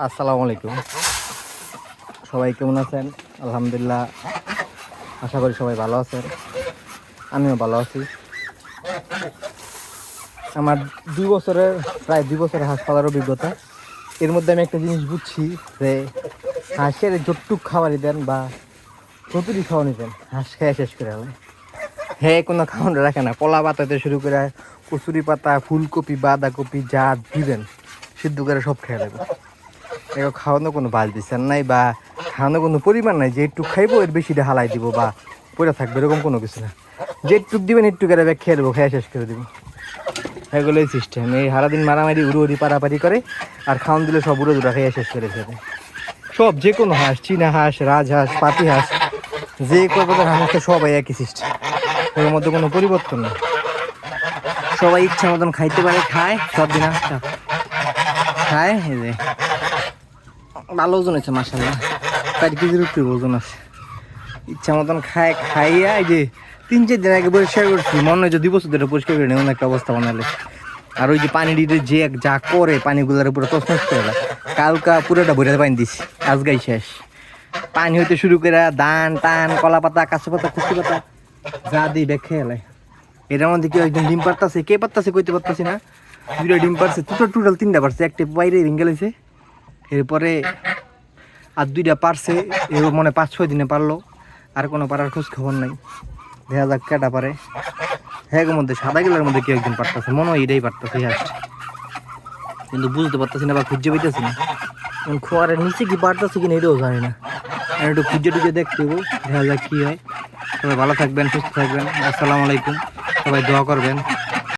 আসসালামু আলাইকুম। সবাই কেমন আছেন? আলহামদুলিল্লাহ, আশা করি সবাই ভালো আছেন। আমিও ভালো আছি। আমার দুই বছরের, প্রায় দুই বছরের হাঁস পালার অভিজ্ঞতা। এর মধ্যে আমি একটা জিনিস বুঝছি যে হাঁসের যতটুক খাবারই দেন বা যতটুকু খাওয়ানি দেন, হাঁস খেয়ে শেষ করে হবে হ্যাঁ কোনো খাওয়ানো রাখে না। কলা পাতাতে শুরু করে কচুরি পাতা, ফুলকপি, বাঁধাকপি যা দিবেন, সিদ্ধ করে সব খেয়ে দেবে খাওয়ানো কোনো বাল দিচ্ছেন নাই বা খাওয়ানো কোনো পরিমাণ নাই যে একটু খাইবো, এর বেশিটা হালাই দিব বা পড়ে থাকবে, এরকম কোনো কিছু না। যে একটু দিবেন, একটু করে ব্যাগ খেয়ে দেবো খেয়ে শেষ করে দেবো। এগুলোই সিস্টেম এই সারাদিন মারামারি উড়ো উড়ি পারাপারি করে, আর খাওয়ান দিলে সব উড়ো দুরা খেয়ে শেষ করে দেবে সব যে কোনো হাঁস, চীনা হাঁস রাজহাঁস পাতি হাঁস, যে কোনো হাঁস আছে, সবাই একই সিস্টেম এর মধ্যে কোনো পরিবর্তন নেই। সবাই ইচ্ছা মতন খাইতে পারে, খায়, সব দিন খায়, এই যে। ভালো ওজন আছে মাসাল্লাহ চার কেজির উপরে ওজন আছে। ইচ্ছা মতন খায় খাইয়া এই যে তিন চার দিন আগে পরিষ্কার করছি, মনে হয় যে দুই বছর ধরে পরিষ্কার করে এমন একটা অবস্থা বানালে আর ওই যে পানি দিতে যে এক যা করে পানিগুলোর উপরে তসমস করে। কালকা পুরোটা ভরে পানি দিছি, আজগাই শেষ। পানি হইতে শুরু করে ধান, টান কলা পাতা কাঁচা পাতা কুচি পাতা যা দিই দেখে এলাই এটার মধ্যে কি একজন ডিম পারতাছে কে পারতাছে কইতে পারতাছি না। দুইটা ডিম পারছে টোটাল টোটাল তিনটা পারছে একটা বাইরে ভেঙে গেছে এরপরে আর দুইটা পারছে এর মনে পাঁচ, ছয় দিনে পারল। আর কোনো পারার খোঁজ খবর নাই। দেখা যাক কেটা পারে। হ্যাঁ মধ্যে সাদা গেলার মধ্যে কেউ একজন পারতেছে। মনে হয় এটাই পারতেছে হাঁসটা কিন্তু বুঝতে পারতেছি না বা খুঁজে পাইতেছি না। এখন খোয়ারের নিচে কি পারতেছে কিনা এটাও জানি না। আর একটু খুঁজে টুজে দেখতে দেখা যাক কী হয়। সবাই ভালো থাকবেন, সুস্থ থাকবেন। আসসালামু আলাইকুম। সবাই দোয়া করবেন।